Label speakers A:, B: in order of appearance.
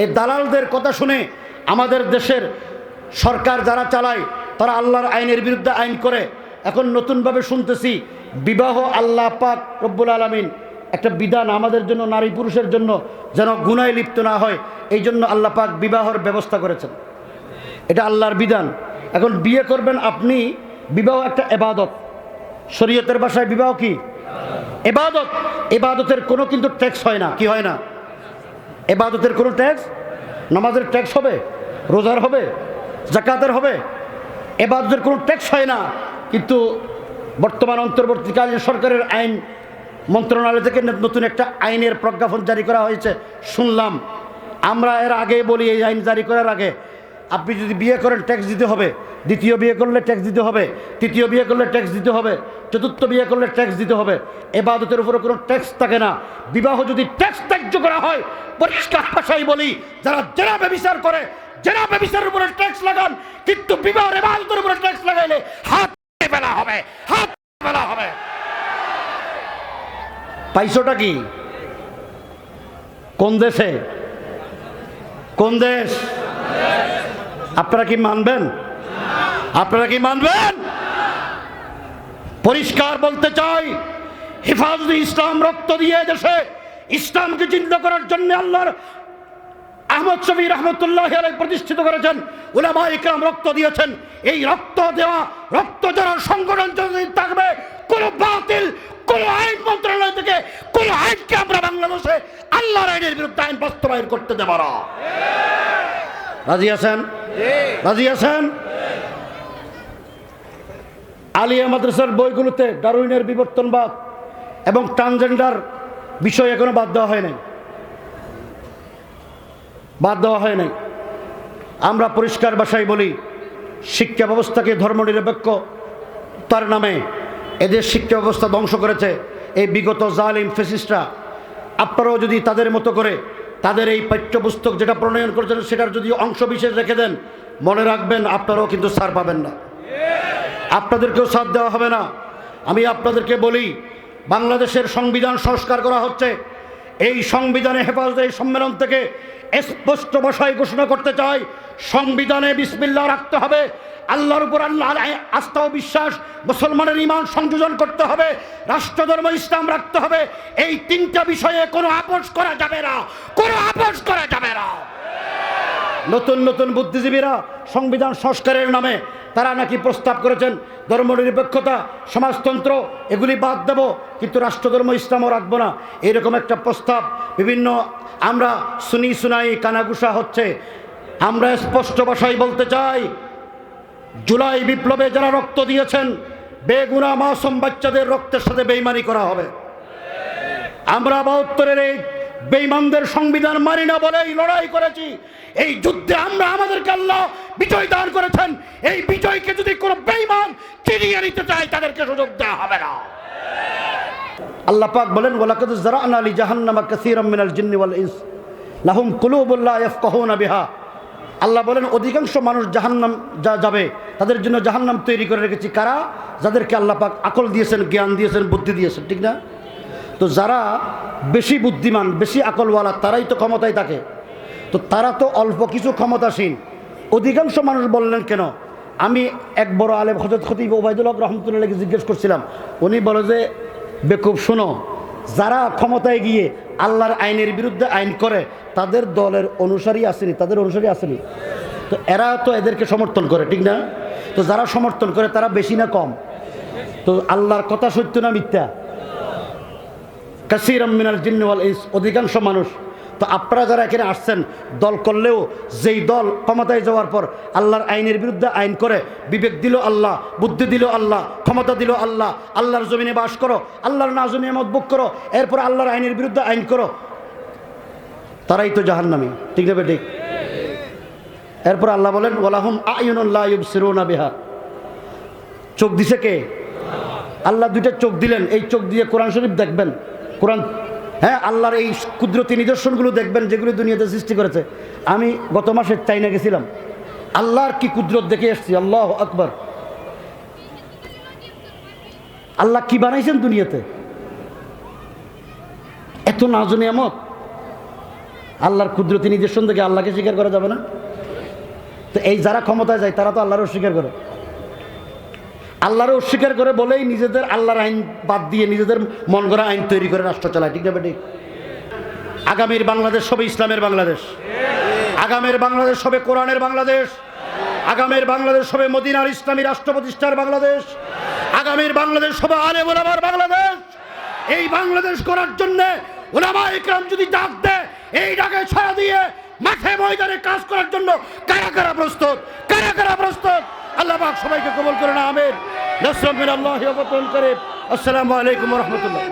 A: এই দালালদের কথা শুনে আমাদের দেশের সরকার যারা চালায়, তারা আল্লাহর আইনের বিরুদ্ধে আইন করে। এখন নতুনভাবে শুনতেছি বিবাহ আল্লাহ পাক রব্বুল আলমিন একটা বিধান আমাদের জন্য, নারী পুরুষের জন্য যেন গুনায় লিপ্ত না হয়, এই জন্য আল্লাহ পাক বিবাহর ব্যবস্থা করেছেন। এটা আল্লাহর বিধান। এখন বিয়ে করবেন আপনি, বিবাহ একটা এবাদত। শরীয়তের বাসায় বিবাহ কি? এবাদত। এবাদতের কোনো কিন্তু ট্যাক্স হয় না। কি হয় না? এবাদতের কোনো ট্যাক্স নামাজের ট্যাক্স হবে? রোজার হবে? জাকাতের হবে? এবাদতের কোনো ট্যাক্স হয় না। কিন্তু বর্তমান অন্তর্বর্তীকালীন সরকারের আইন মন্ত্রণালয় থেকে নতুন একটা আইনের প্রজ্ঞাপন জারি করা হয়েছে। শুনলাম। আমরা এর আগে বলি, এই আইন জারি করার আগে আপনি যদি বিয়ে করেন ট্যাক্স দিতে হবে। দ্বিতীয় বিয়ে করলে ট্যাক্স দিতে হবে। তৃতীয় বিয়ে করলে ট্যাক্স দিতে হবে। চতুর্থ বিয়ে করলে ট্যাক্স দিতে হবে। এবাদতের উপরে কোনো ট্যাক্স থাকে না। বিবাহ যদি ট্যাক্স ত্যায্য করা হয়, পরিষ্কার ভাষায় বলি, যারা জেনা ব্যবচার করে, জেনা ব্যবচারের উপরে ট্যাক্স লাগান, কিন্তু বিবাহের এবাদতের উপরে ট্যাক্স লাগাইলে হাত ফেলা হবে। হাত ফেলা হবে। পাইছোটা কি? কোন দেশে? কোন দেশ? আপনারা কি মানবেন? আপনারা কি মানবেন? পরিষ্কার বলতে চাই, হেফাজত ইসলাম রক্ত দিয়ে দেশে ইসলামকে চিন্তা করার জন্য আল্লাহর আহমদ শফি রহমতুল্লাহ প্রতিষ্ঠিত করেছেন উলামা ইকরাম রক্ত দিয়েছেন। এই রক্ত দেওয়া, রক্ত যারা সংগঠন থাকবে, কোন বাতিল, কোন আইন মন্ত্রণালয় থেকে কোন আইনকে আমরা বাংলাদেশে আল্লাহর আইনের বিরুদ্ধে আইন বাস্তবায়ন করতে দেব না। রাজি আছেন? রাজি আছেন? আলিয়া মাদ্রাসার বইগুলোতে ডারুইনের বিবর্তনবাদ এবং ট্রান্সজেন্ডার বিষয় এখনও বাদ দেওয়া হয় নাই। বাদ দেওয়া হয় নাই। আমরা পরিষ্কার ভাষায় বলি, শিক্ষা ব্যবস্থাকে ধর্মনিরপেক্ষ, তার নামে এদের শিক্ষা ব্যবস্থা ধ্বংস করেছে এই বিগত জালিম ফেসিস্টরা। আপনারাও যদি তাদের মতো করে তাদের এই পাঠ্যপুস্তক যেটা প্রণয়ন করেছেন সেটার যদি অংশ বিশেষ রেখে দেন, মনে রাখবেন আপনারাও কিন্তু সার পাবেন না। আপনাদেরকেও সাথ দেওয়া হবে না। আমি আপনাদেরকে বলি, বাংলাদেশের সংবিধান সংস্কার করা হচ্ছে। এই সংবিধানে হেফাজতে এই সম্মেলন থেকে স্পষ্ট ভাষায় ঘোষণা করতে চাই সংবিধানে বিসমিল্লা রাখতে হবে। আল্লাহর উপর আল্লাহ আস্থা ও বিশ্বাস, মুসলমানের ইমান সংযোজন করতে হবে। রাষ্ট্রধর্ম ইসলাম রাখতে হবে। এই তিনটা বিষয়ে কোনো আপোষ করা যাবে না। কোনো আপোষ করা যাবে না। নতুন নতুন বুদ্ধিজীবীরা সংবিধান সংস্কারের নামে তারা নাকি প্রস্তাব করেছেন, ধর্মনিরপেক্ষতা, সমাজতন্ত্র, এগুলি বাদ দেব, কিন্তু রাষ্ট্রধর্ম ইসলামও রাখব না। এরকম একটা প্রস্তাব বিভিন্ন আমরা শুনি শুনাই কানাগুসা হচ্ছে আমরা স্পষ্ট ভাষায় বলতে চাই, জুলাই বিপ্লবে যারা রক্ত দিয়েছেন, বেগুনা মাসুম বাচ্চাদের রক্তের সাথে বেইমানি করা হবে। আমরা বাহাত্তরের এই বেইমানদের সংবিধান মানি না বলেই লড়াই করেছি। এই যুদ্ধে আমরা আমাদেরকে আল্লাহ বিজয় দান করেছেন। এই বিজয়কে যদি কোনো বেইমান চিনিয়ে নিতে চায়, তাদেরকে সুযোগ দেওয়া হবে না। আল্লাহ পাক বলেন, ওয়ালাকাদ জারানা লি জাহান্নামা কাসীরাম মিনাল জিন্নি ওয়াল ইনস, লাহুম ইয়াফকাহুনা বিহা। আল্লাহ বলেন, অধিকাংশ মানুষ জাহান্নাম যা যাবে, তাদের জন্য জাহান্নাম তৈরি করে রেখেছি কারা? যাদেরকে আল্লাহ পাক আকল দিয়েছেন, জ্ঞান দিয়েছেন, বুদ্ধি দিয়েছেন, ঠিক না? তো যারা বেশি বুদ্ধিমান, বেশি আকলওয়ালা, তারাই তো ক্ষমতায় থাকে। তো তারা তো অল্প কিছু ক্ষমতাসীন। অধিকাংশ মানুষ বললেন কেন? আমি এক বড় আলেম হজরত খতিব ওবায়দুল হক রহমতুল্লাহকে জিজ্ঞেস করছিলাম। উনি বলে যে বেকুব শোনো যারা ক্ষমতায় গিয়ে আল্লাহর আইনের বিরুদ্ধে আইন করে, তাদের দলের অনুসারী আসেনি, তাদের অনুসারী আসেনি। তো এরা তো এদেরকে সমর্থন করে, ঠিক না? তো যারা সমর্থন করে, তারা বেশি না কম? তো আল্লাহর কথা সত্য না মিথ্যা? কাসির মিনাল জিন্নওয়াল ইস অধিকাংশ মানুষ তো আপনারা যারা এখানে আসছেন, দল করলেও যেই দল ক্ষমতায় যাওয়ার পর আল্লাহর আইনের বিরুদ্ধে আইন করে, বিবেক দিল আল্লাহ, বুদ্ধি দিল আল্লাহ, ক্ষমতা দিল আল্লাহ, আল্লাহর জমিনে বাস করো, আল্লাহর না নাজমে মতবুক করো, এরপর আল্লাহর আইনের বিরুদ্ধে আইন করো, তারাই তো জাহান্নামী। ঠিক না ঠিক এরপর আল্লাহ বলেন ওলাহুম আইনুল্লাহ সিরোনা বিহা। চোখ দিছে কে? আল্লাহ দুইটা চোখ দিলেন, এই চোখ দিয়ে কোরআন শরীফ দেখবেন। কোরআন হ্যাঁ আল্লাহর এই কুদরতি নিদর্শনগুলো দেখবেন, যেগুলো দুনিয়াতে সৃষ্টি করেছে। আমি গত মাসে চাইনা গেছিলাম। আল্লাহর কি কুদরত দেখে এসছি, আল্লাহ আকবর। আল্লাহ কি বানাইছেন দুনিয়াতে? এত নাজনিয়ামত আল্লাহর কুদরতি নিদর্শন দেখে আল্লাহকে স্বীকার করা যাবে না? তো এই যারা ক্ষমতায় যায়, তারা তো আল্লাহরও স্বীকার করে। আল্লাহরও অস্বীকার করে বলেই নিজেদের আল্লাহর আইন বাদ দিয়ে নিজেদের মন গড়া আইন তৈরি করে রাষ্ট্র চালায়, ঠিক না ঠিক আগামীর বাংলাদেশ হবে ইসলামের বাংলাদেশ। আগামের বাংলাদেশ হবে কোরআনের বাংলাদেশ। আগামের বাংলাদেশ হবে মদিনার ইসলামী রাষ্ট্র প্রতিষ্ঠার বাংলাদেশ। আগামীর বাংলাদেশ হবে আলে ওলামার বাংলাদেশ। এই বাংলাদেশ করার জন্য ওলামা ইকরাম যদি ডাক দেয়, এই ডাকে ছাড়া দিয়ে মাঠে ময়দানে কাজ করার জন্য কারা কারা প্রস্তুত? কারা কারা প্রস্তুত? আল্লাহ পাক সবাইকে কবল করে না আমের নসরম আল্লাহ করে আসসালামু আলাইকুম রহমতুল্লাহ